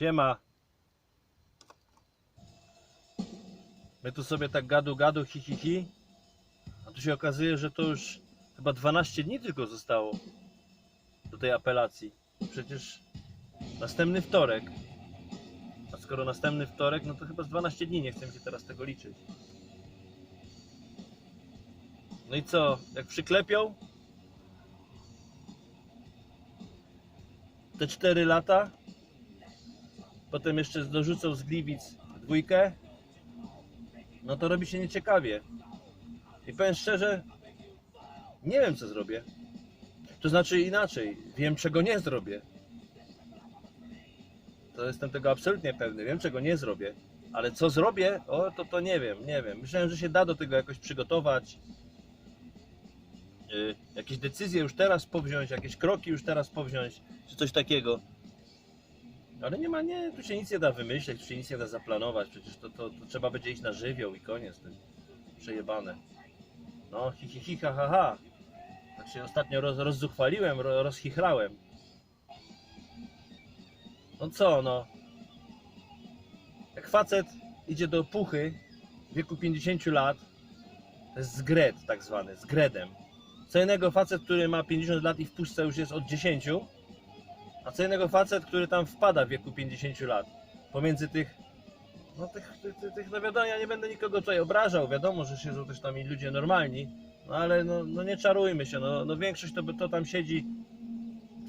Siema. My tu sobie tak gadu gadu hi hi hi. A tu się okazuje, że to już chyba 12 dni tylko zostało do tej apelacji. Przecież następny wtorek. A skoro następny wtorek, no to chyba z 12 dni, nie chcę się teraz tego liczyć. No i co, jak przyklepią? Te 4 lata? Potem jeszcze dorzucą z Gliwic dwójkę? No to robi się nieciekawie. I powiem szczerze, nie wiem co zrobię. To znaczy inaczej, wiem czego nie zrobię. To jestem tego absolutnie pewny, wiem czego nie zrobię. Ale co zrobię, o to to nie wiem, nie wiem. Myślałem, że się da do tego jakoś przygotować. Yy, jakieś decyzje już teraz powziąć, jakieś kroki już teraz powziąć, czy coś takiego. Ale nie ma, nie, tu się nic nie da wymyśleć, tu się nic nie da zaplanować, przecież to, to, to trzeba będzie iść na żywioł i koniec, to przejebane. No, hi, hi, hi, ha, ha, ha. Tak się ostatnio roz, rozzuchwaliłem, ro, rozchichrałem. No co, no. Jak facet idzie do puchy w wieku 50 lat, to jest zgred tak zwany, zgredem. Co innego facet, który ma 50 lat i w puszce już jest od 10, a co innego facet, który tam wpada w wieku 50 lat. Pomiędzy tych, no tych, tych, tych, tych no wiadomo, ja nie będę nikogo tutaj obrażał, wiadomo, że siedzą też tam i ludzie normalni, no ale no, no nie czarujmy się, no, no większość to, to tam siedzi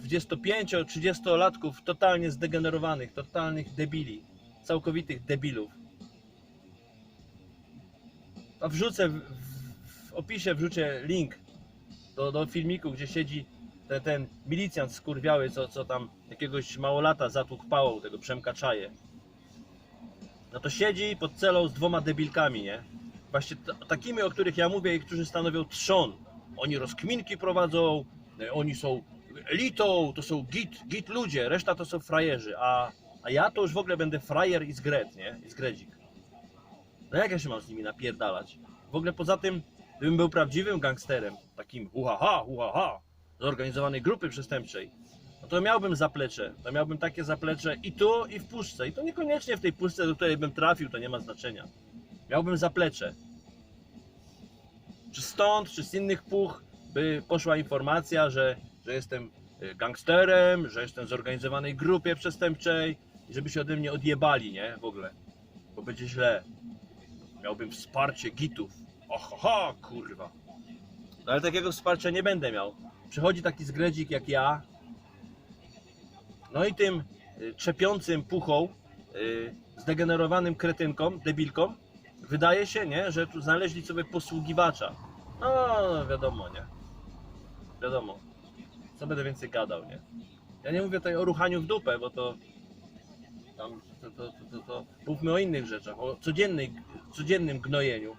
25-30 latków totalnie zdegenerowanych, totalnych debili, całkowitych debilów. A wrzucę w, w, w opisie wrzucę link do, do filmiku, gdzie siedzi ten, ten milicjant skurwiały, co, co tam jakiegoś małolata zatłukł pałą, tego Przemka Czaje. No to siedzi pod celą z dwoma debilkami, nie? Właśnie takimi, o których ja mówię i którzy stanowią trzon. Oni rozkminki prowadzą, e, oni są elitą, to są git, git ludzie, reszta to są frajerzy, a, a ja to już w ogóle będę frajer i zgred, nie? I zgredzik. No jak ja się mam z nimi napierdalać? W ogóle poza tym, gdybym był prawdziwym gangsterem, takim uhaha, uhaha, zorganizowanej grupy przestępczej, no to miałbym zaplecze. To miałbym takie zaplecze i tu, i w puszce. I to niekoniecznie w tej puszce, do której bym trafił, to nie ma znaczenia. Miałbym zaplecze. Czy stąd, czy z innych puch by poszła informacja, że, że jestem y, gangsterem, że jestem w zorganizowanej grupie przestępczej i żeby się ode mnie odjebali, nie? W ogóle. Bo będzie źle. Miałbym wsparcie gitów. Ohoho, kurwa. Ale takiego wsparcia nie będę miał. Przychodzi taki zgredzik jak ja, no i tym y, trzepiącym puchą, y, zdegenerowanym kretynkom, debilkom, wydaje się, nie, że tu znaleźli sobie posługiwacza. No, wiadomo, nie? Wiadomo. Co będę więcej gadał, nie? Ja nie mówię tutaj o ruchaniu w dupę, bo to tam, to, to, to, to, to mówmy o innych rzeczach, o codziennym gnojeniu.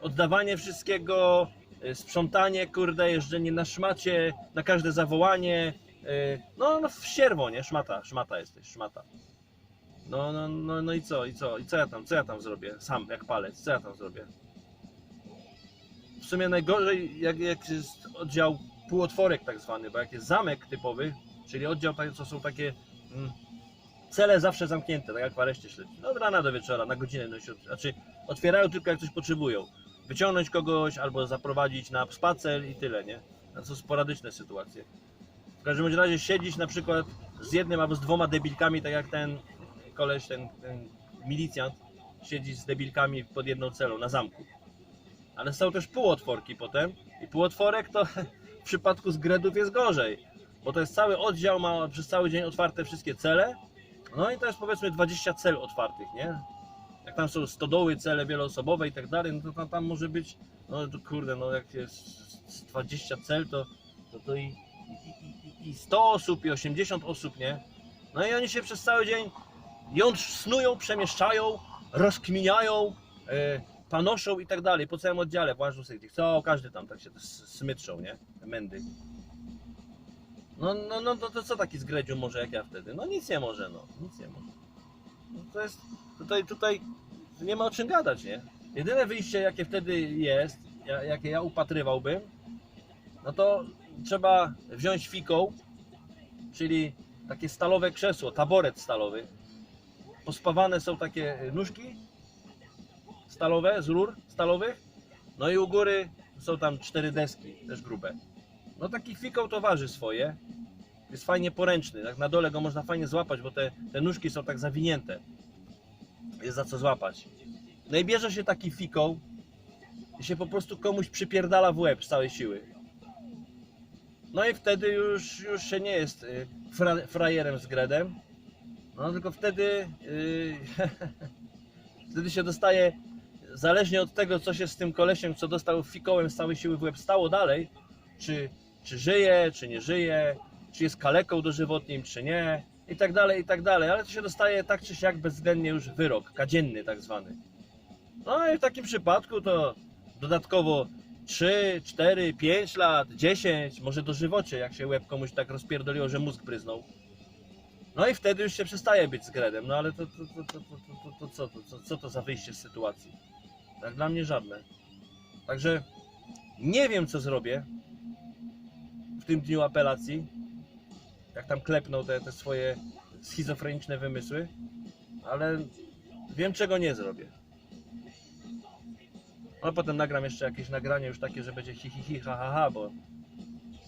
Oddawanie wszystkiego, y, sprzątanie, kurde, jeżdżenie na szmacie, na każde zawołanie, y, no, no w sierwo, nie? Szmata, szmata jesteś, szmata. No, no, no, no i co, i co, i co ja tam, co ja tam zrobię? Sam, jak palec, co ja tam zrobię? W sumie najgorzej, jak, jak jest oddział półotworek tak zwany, bo jak jest zamek typowy, czyli oddział, tak- co są takie mm, cele zawsze zamknięte, tak jak w areszcie śledczym. No, od rana do wieczora, na godzinę, no, znaczy otwierają tylko jak coś potrzebują. Wyciągnąć kogoś albo zaprowadzić na spacer i tyle, nie? To są sporadyczne sytuacje. W każdym razie siedzieć na przykład z jednym albo z dwoma debilkami, tak jak ten koleś, ten, ten milicjant siedzi z debilkami pod jedną celą na zamku. Ale są też półotworki potem i półotworek to w przypadku zgredów jest gorzej, bo to jest cały oddział, ma przez cały dzień otwarte wszystkie cele, no i to jest powiedzmy 20 cel otwartych, nie? Jak tam są stodoły, cele wieloosobowe i tak dalej, no to tam, tam może być, no to kurde, no jak jest z 20 cel, to, to, to i, i, i, i 100 osób, i 80 osób, nie? No i oni się przez cały dzień ją snują, przemieszczają, rozkminiają, e, panoszą i tak dalej, po całym oddziale, sobie gdzie chcą, każdy tam tak się smytrzą, nie? Mędy. No, no, no to, to co taki zgredziu może jak ja wtedy? No nic nie może, no, nic nie może. No, to jest, tutaj, tutaj nie ma o czym gadać, nie? Jedyne wyjście jakie wtedy jest, ja, jakie ja upatrywałbym, no to trzeba wziąć fiką, czyli takie stalowe krzesło, taboret stalowy. Pospawane są takie nóżki stalowe z rur stalowych. No i u góry są tam cztery deski, też grube. No taki fikoł to waży swoje. Jest fajnie poręczny. Tak na dole go można fajnie złapać, bo te, te nóżki są tak zawinięte. Jest za co złapać. No i bierze się taki fikoł i się po prostu komuś przypierdala w łeb z całej siły. No i wtedy już, już się nie jest y, fra, frajerem z gredem. No tylko wtedy y, wtedy się dostaje zależnie od tego co się z tym kolesiem co dostał fikołem z całej siły w łeb stało dalej czy, czy żyje, czy nie żyje czy jest kaleką dożywotnim, czy nie i tak dalej, i tak dalej, ale to się dostaje tak czy siak bezwzględnie już wyrok, kadzienny tak zwany. No i w takim przypadku to dodatkowo 3, 4, 5 lat, 10, może dożywocie, jak się łeb komuś tak rozpierdoliło, że mózg bryznął. No i wtedy już się przestaje być z gredem, no ale to, to, to, to, to, to, to, co, to, co, co to za wyjście z sytuacji? Tak dla mnie żadne. Także nie wiem co zrobię w tym dniu apelacji, jak tam klepną te, te swoje schizofreniczne wymysły, ale wiem czego nie zrobię. No potem nagram jeszcze jakieś nagranie już takie, że będzie hi hi hi ha ha ha, bo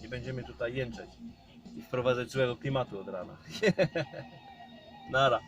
nie będziemy tutaj jęczeć i wprowadzać złego klimatu od rana. Nara.